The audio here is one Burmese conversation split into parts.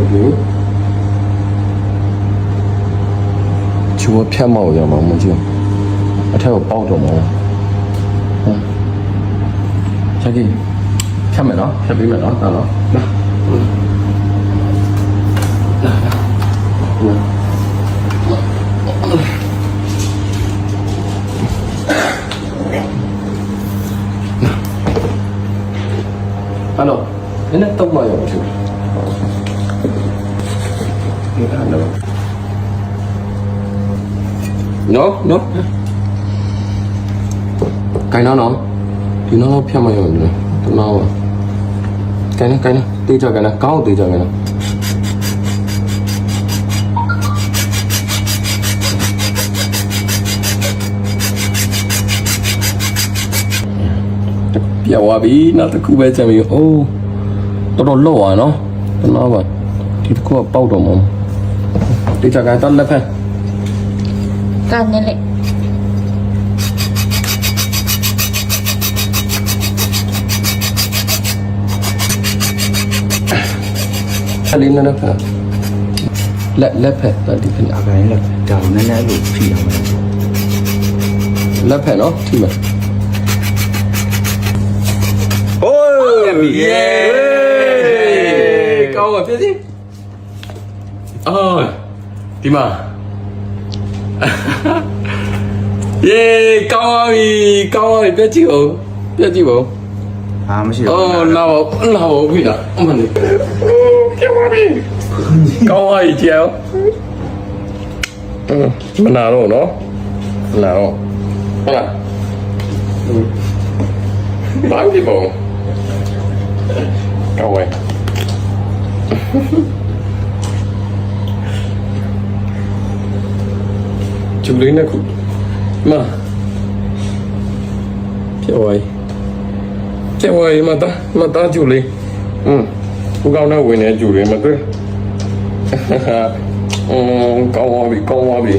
ဟုတ်ပြီချူဖြတ်မောက်ရမှာမကြည့်အထက်ကိုပေါက်တော့မှာဟုတ်ချက်ကြီးဖြတ်မယ်နော်ဖြတ်ပြီးမယ်နော် ဒါနော်လာလာလာဟယ်လိုနည်းနည်းတော့မရဘူး No, no. ကိုင်းတော့နော်ဒီနော်ဖြတ်မရဘူးလေဒီနော်ပါကိုင်းနေကိုင်းနေတေးကြကိုင်းနေကောင်းတေးကြကိုင်းနေပြတ်သွားပြီနောက်တစ်ခုပဲချက်ပြီအိုးတော်တော်လော့သွားနော်ဒီနော်ပါဒီတစ်ခုကပေါက်တော့မှာ đi chào cái tân lập hay cần nhân lại lên nó đâu phải lẹp lẹp hẹp ta đi phần áo cái là đầu nó nãy bị phì hỏng lẹp hẹp nó? Thì mà. Ôi! Yeah! câu rồi biết gì ôi! ဒီမှာယေကောင်းပါပြီကောင်းပါပြီပြည့်ကြည့်အောင်ပြည့်ကြည့်ပါဦးအာမရှိအော်လာပါလာပါပြီလားအမှန်လေပြည့်ပါပြီကောင်းပါပြီကျေအောင်မနာတော့နော်မနာတော့ဟုတ်လားဘာဖြစ်ပုံကောင်းဝဲ ဂျူလေးနှစ်ခုမပြဝိုင်းပြဝိုင်းမသားမသားဂျူလေးอืมဦးကောင်းတော့ဝင်နေဂျူလေးမတွေ့အင်းကောင်းပါပြီကောင်းပါပြီ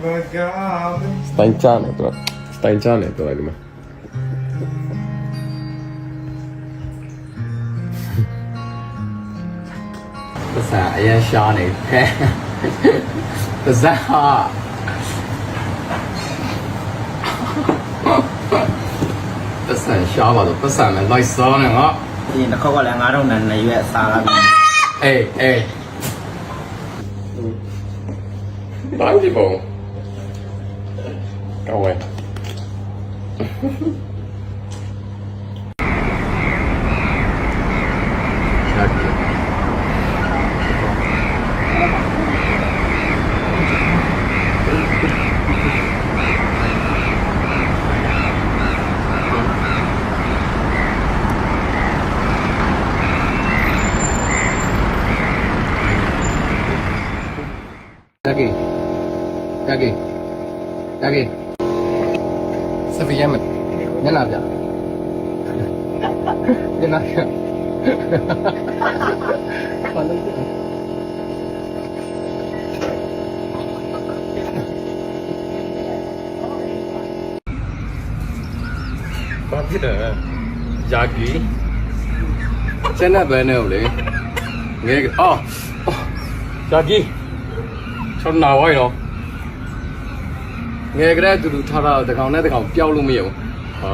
စတိုင်ချနေတော့စတိုင်ချနေတော့ဒီမှာပစာအရင်ရှားနေခဲပစာဟာပစာရှားပါတော့ပစာနဲ့လိုက်စောနေငါဒီတစ်ခေါက်ကလည်း9000နဲ့နှစ်ရွက်စားလာပြီအေးအေးဘာဖြစ်ပုံ ကောင်းဝဲရှားပြီတက် ကြီးတက်ကြီးတက်ကြီးစပီယမ်ညနာပြညနာပြဘာလို့လဲဘာဖြစ်တယ်ယာဂီကျန်တဲ့ဘယ်နဲ့လဲငယ်အော်ယာဂီကျွန်တော်နာဝိုင်းတော့ ငယ်ကလေးအတူတူထားတာတကောင်နဲ့တကောင်ပျောက်လို့မရဘူးဟာ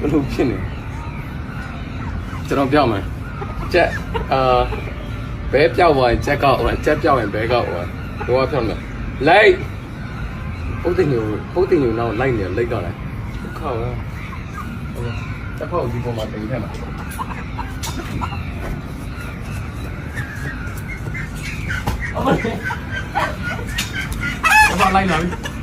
ဘယ်လိုဖြစ်နေကျွန်တော်ပြောက်မယ်ကြက်အာဘဲပြောက်သွားရင်ကြက်ကောက်ကြက်ပြောက်ရင်ဘဲကောက်သွားတော့ဖြောက်မယ်လိုက်ပုတ်တင်ညိုပုတ်တင်ညိုနောက်လိုက်နေလိုက်တော့လိုက်ခောက်ရတက်ဖောက်ဒီပေါ်မှာတင်ခဲ့မှာဘာလိုက်လာပြီ ပြဿနာမချောင်းနဲ့လို့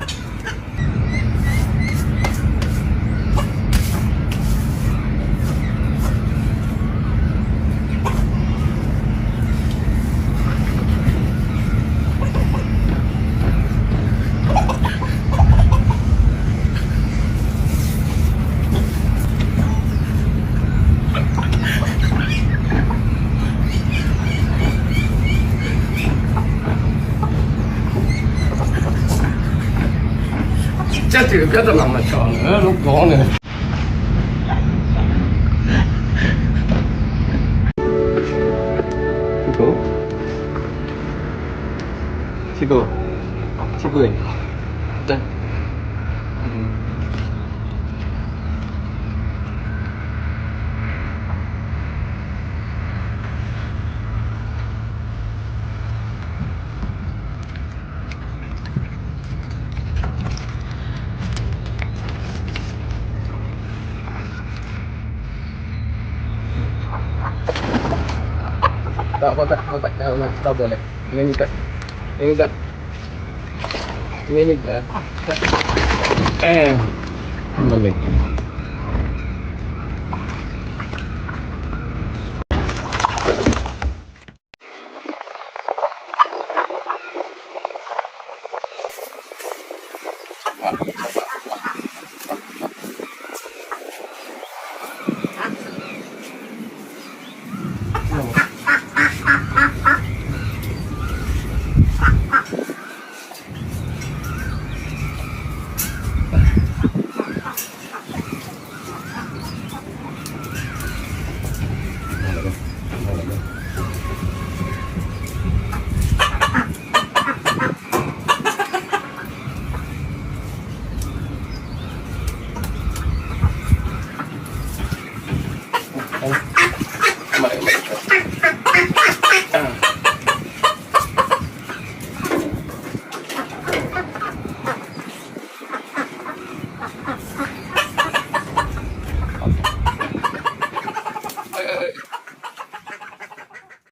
ခေါင်းနေချစ်ကိုချစ်ကိုချစ် Tak, kau tak, kau tak, kau tak, tak boleh. Ini ni tak. Ini tak. Ini ni tak. Eh, boleh.